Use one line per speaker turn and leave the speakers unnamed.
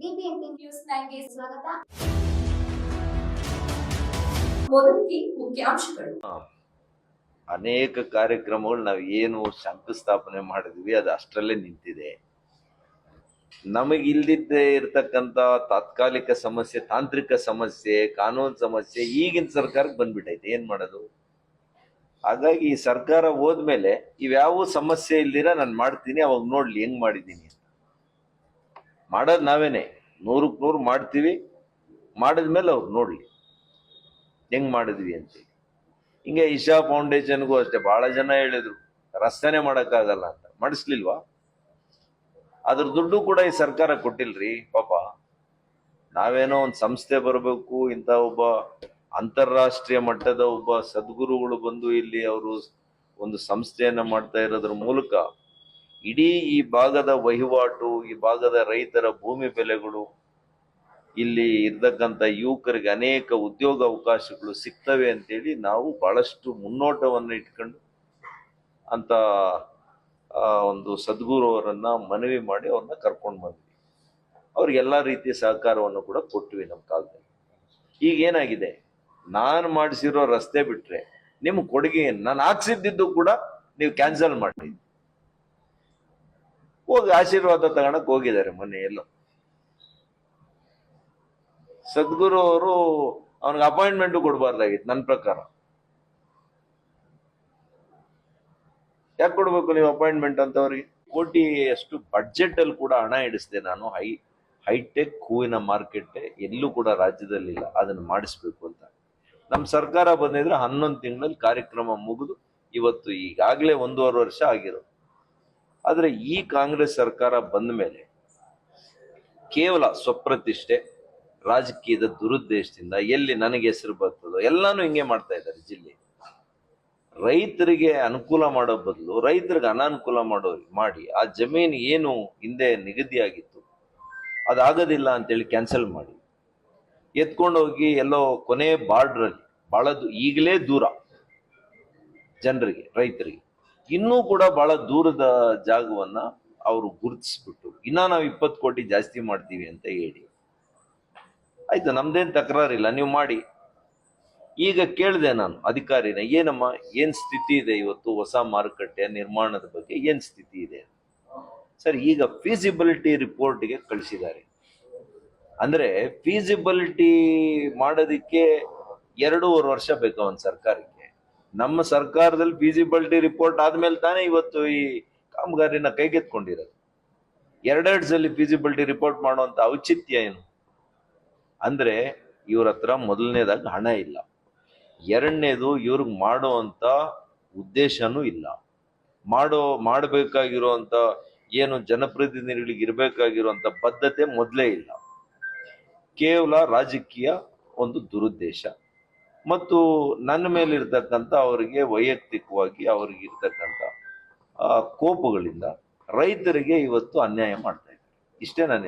News ಸ್ವಾಗತ. ಮುಖ್ಯಾಂಶಗಳು.
ಅನೇಕ ಕಾರ್ಯಕ್ರಮಗಳು ನಾವು ಏನು ಶಂಕುಸ್ಥಾಪನೆ ಮಾಡಿದ್ವಿ, ಅದು ಅಷ್ಟರಲ್ಲೇ ನಿಂತಿದೆ. ನಮಗೆ ಇಲ್ದಿದ್ದೇ ಇರತಕ್ಕಂತ ತಾತ್ಕಾಲಿಕ ಸಮಸ್ಯೆ, ತಾಂತ್ರಿಕ ಸಮಸ್ಯೆ, ಕಾನೂನು ಸಮಸ್ಯೆ ಈಗಿನ ಸರ್ಕಾರಕ್ಕೆ ಬಂದ್ಬಿಟ್ಟೈತೆ ಏನ್ ಮಾಡೋದು? ಹಾಗಾಗಿ ಈ ಸರ್ಕಾರ ಹೋದ್ಮೇಲೆ ಇವ್ಯಾವ ಸಮಸ್ಯೆ ಇಲ್ದಿರ ನಾನು ಮಾಡ್ತೀನಿ, ಅವಾಗ ನೋಡ್ಲಿ, ಹೆಂಗ್ ಮಾಡಿದ್ದೀನಿ ಮಾಡೋದು ನಾವೇನೆ. ನೂರಕ್ಕೆ ನೂರು ಮಾಡ್ತೀವಿ, ಮಾಡಿದ್ಮೇಲೆ ಅವ್ರು ನೋಡ್ಲಿ. ಹೆಂಗ್ ಮಾಡಿದ್ವಿ ಅಂತೇಳಿ ಹಿಂಗೆ ಇಶಾ ಫೌಂಡೇಶನ್ಗೂ ಅಷ್ಟೇ ಬಹಳ ಜನ ಹೇಳಿದ್ರು, ರಸ್ತೆನೆ ಮಾಡಕ್ಕಾಗಲ್ಲ ಅಂತ. ಮಾಡಿಸ್ಲಿಲ್ವಾ? ಅದ್ರ ದುಡ್ಡು ಕೂಡ ಈ ಸರ್ಕಾರ ಕೊಟ್ಟಿಲ್ರಿ, ಪಾಪ. ನಾವೇನೋ ಒಂದು ಸಂಸ್ಥೆ ಬರಬೇಕು, ಇಂಥ ಒಬ್ಬ ಅಂತಾರಾಷ್ಟ್ರೀಯ ಮಟ್ಟದ ಒಬ್ಬ ಸದ್ಗುರುಗಳು ಬಂದು ಇಲ್ಲಿ ಅವರು ಒಂದು ಸಂಸ್ಥೆಯನ್ನ ಮಾಡ್ತಾ ಇರೋದ್ರ ಮೂಲಕ ಇಡೀ ಈ ಭಾಗದ ವಹಿವಾಟು, ಈ ಭಾಗದ ರೈತರ ಭೂಮಿ ಬೆಲೆಗಳು ಇಲ್ಲಿ ಇರ್ತಕ್ಕಂಥ ಯುವಕರಿಗೆ ಅನೇಕ ಉದ್ಯೋಗ ಅವಕಾಶಗಳು ಸಿಗ್ತವೆ ಅಂತೇಳಿ ನಾವು ಬಹಳಷ್ಟು ಮುನ್ನೋಟವನ್ನು ಇಟ್ಕೊಂಡು ಅಂತ ಒಂದು ಸದ್ಗುರು ಅವರನ್ನ ಮನವಿ ಮಾಡಿ ಅವ್ರನ್ನ ಕರ್ಕೊಂಡು ಬಂದ್ವಿ. ಅವ್ರಿಗೆ ಎಲ್ಲಾ ರೀತಿಯ ಸಹಕಾರವನ್ನು ಕೂಡ ಕೊಟ್ವಿ ನಮ್ಮ ಕಾಲದಲ್ಲಿ. ಈಗ ಏನಾಗಿದೆ? ನಾನು ಮಾಡಿಸಿರೋ ರಸ್ತೆ ಬಿಟ್ರೆ ನಿಮ್ ಕೊಡುಗೆ ನಾನು ಹಾಕ್ಸಿದ್ದು ಕೂಡ ನೀವು ಕ್ಯಾನ್ಸಲ್ ಮಾಡಿ. ಹೋಗಿ ಆಶೀರ್ವಾದ ತಗೊಳಕ್ ಹೋಗಿದ್ದಾರೆ ಮೊನ್ನೆ ಎಲ್ಲೋ. ಸದ್ಗುರು ಅವರು ಅವನಿಗೆ ಅಪಾಯಿಂಟ್ಮೆಂಟ್ ಕೊಡಬಾರ್ದಾಗಿತ್ತು ನನ್ನ ಪ್ರಕಾರ. ಯಾಕೆ ಕೊಡ್ಬೇಕು ನೀವು ಅಪಾಯಿಂಟ್ಮೆಂಟ್ ಅಂತ ಅವ್ರಿಗೆ? ಕೋಟಿ ಅಷ್ಟು ಬಡ್ಜೆಟ್ ಅಲ್ಲಿ ಕೂಡ ಹಣ ಇಡಿಸಿದೆ ನಾನು. ಹೈ ಹೈಟೆಕ್ ಹೂವಿನ ಮಾರ್ಕೆಟ್ ಎಲ್ಲೂ ಕೂಡ ರಾಜ್ಯದಲ್ಲಿ ಇಲ್ಲ. ಅದನ್ನು ಮಾಡಿಸ್ಬೇಕು ಅಂತ. ನಮ್ಮ ಸರ್ಕಾರ ಬಂದಿದ್ರೆ ಹನ್ನೊಂದು ತಿಂಗಳಲ್ಲಿ ಕಾರ್ಯಕ್ರಮ ಮುಗಿದು ಇವತ್ತು ಈಗಾಗಲೇ ಒಂದೂವರೆ ವರ್ಷ ಆಗಿರೋ ಆದ್ರೆ ಈ ಕಾಂಗ್ರೆಸ್ ಸರ್ಕಾರ ಬಂದ ಮೇಲೆ ಕೇವಲ ಸ್ವಪ್ರತಿಷ್ಠೆ, ರಾಜಕೀಯದ ದುರುದ್ದೇಶದಿಂದ ಎಲ್ಲಿ ನನಗೆ ಹೆಸರು ಬರ್ತದೋ ಎಲ್ಲಾನು ಹಿಂಗೆ ಮಾಡ್ತಾ ಇದ್ದಾರೆ ಜಿಲ್ಲೆ. ರೈತರಿಗೆ ಅನುಕೂಲ ಮಾಡೋ ಬದಲು, ರೈತರಿಗೆ ಅನಾನುಕೂಲ ಮಾಡೋ ಮಾಡಿ ಆ ಜಮೀನು ಏನು ಹಿಂದೆ ನಿಗದಿಯಾಗಿತ್ತು, ಅದಾಗೋದಿಲ್ಲ ಅಂತೇಳಿ ಕ್ಯಾನ್ಸಲ್ ಮಾಡಿ. ಎತ್ಕೊಂಡೋಗಿ ಎಲ್ಲೋ ಕೊನೆ ಬಾರ್ಡ್ರಲ್ಲಿ ಬಹಳ ಈಗಲೇ ದೂರ, ಜನರಿಗೆ, ರೈತರಿಗೆ. ಇನ್ನೂ ಕೂಡ ಬಹಳ ದೂರದ ಜಾಗವನ್ನ ಅವರು ಗುರುತಿಸ್ಬಿಟ್ಟು ಇನ್ನ ನಾವು ಇಪ್ಪತ್ತು ಕೋಟಿ ಜಾಸ್ತಿ ಮಾಡ್ತೀವಿ ಅಂತ ಹೇಳಿ. ಆಯ್ತು, ನಮ್ದೇನ್ ತಕರಾರಿಲ್ಲ, ನೀವು ಮಾಡಿ. ಈಗ ಕೇಳಿದೆ ನಾನು ಅಧಿಕಾರಿನ, ಏನಮ್ಮ, ಏನ್ ಸ್ಥಿತಿ ಇದೆ ಇವತ್ತು ಹೊಸ ಮಾರುಕಟ್ಟೆ ನಿರ್ಮಾಣದ ಬಗ್ಗೆ, ಏನ್ ಸ್ಥಿತಿ ಇದೆ? ಸರ್, ಈಗ ಫೀಸಿಬಿಲಿಟಿ ರಿಪೋರ್ಟ್ಗೆ ಕಳಿಸಿದ್ದಾರೆ. ಅಂದ್ರೆ ಫೀಸಿಬಿಲಿಟಿ ಮಾಡೋದಿಕ್ಕೆ ಎರಡೂವರೆ ವರ್ಷ ಬೇಕು ಒಂದು ಸರ್ಕಾರಕ್ಕೆ. ನಮ್ಮ ಸರ್ಕಾರದಲ್ಲಿ ಫೀಸಿಬಿಲಿಟಿ ರಿಪೋರ್ಟ್ ಆದ್ಮೇಲೆ ತಾನೇ ಇವತ್ತು ಈ ಕಾಮಗಾರಿನ ಕೈಗೆತ್ಕೊಂಡಿರೋದು ಎರಡೆರಡು ಸಲ ಫೀಸಿಬಿಲಿಟಿ ರಿಪೋರ್ಟ್ ಮಾಡುವಂತ ಔಚಿತ್ಯ ಏನು? ಅಂದ್ರೆ ಇವ್ರ ಹತ್ರ ಮೊದಲನೇದಾಗಿ ಹಣ ಇಲ್ಲ. ಎರಡನೇದು ಇವ್ರಿಗೆ ಮಾಡುವಂತ ಉದ್ದೇಶನೂ ಇಲ್ಲ. ಮಾಡೋ, ಮಾಡಬೇಕಾಗಿರುವಂತ ಏನು ಜನಪ್ರತಿನಿಧಿಗಳಿಗೆ ಇರಬೇಕಾಗಿರುವಂತ ಬದ್ಧತೆ ಮೊದಲೇ ಇಲ್ಲ. ಕೇವಲ ರಾಜಕೀಯ ಒಂದು ದುರುದ್ದೇಶ. ಮತ್ತು ನನ್ನ ಮೇಲೆ ಇರ್ತಕ್ಕಂಥ ಅವರಿಗೆ ವೈಯಕ್ತಿಕವಾಗಿ ಅವರಿಗೆ ಇರ್ತಕ್ಕಂಥ ಕೋಪಗಳಿಂದ ರೈತರಿಗೆ ಇವತ್ತು ಅನ್ಯಾಯ ಮಾಡ್ತಾ ಇದ್ದಾರೆ. ಇಷ್ಟೇ ನಾನು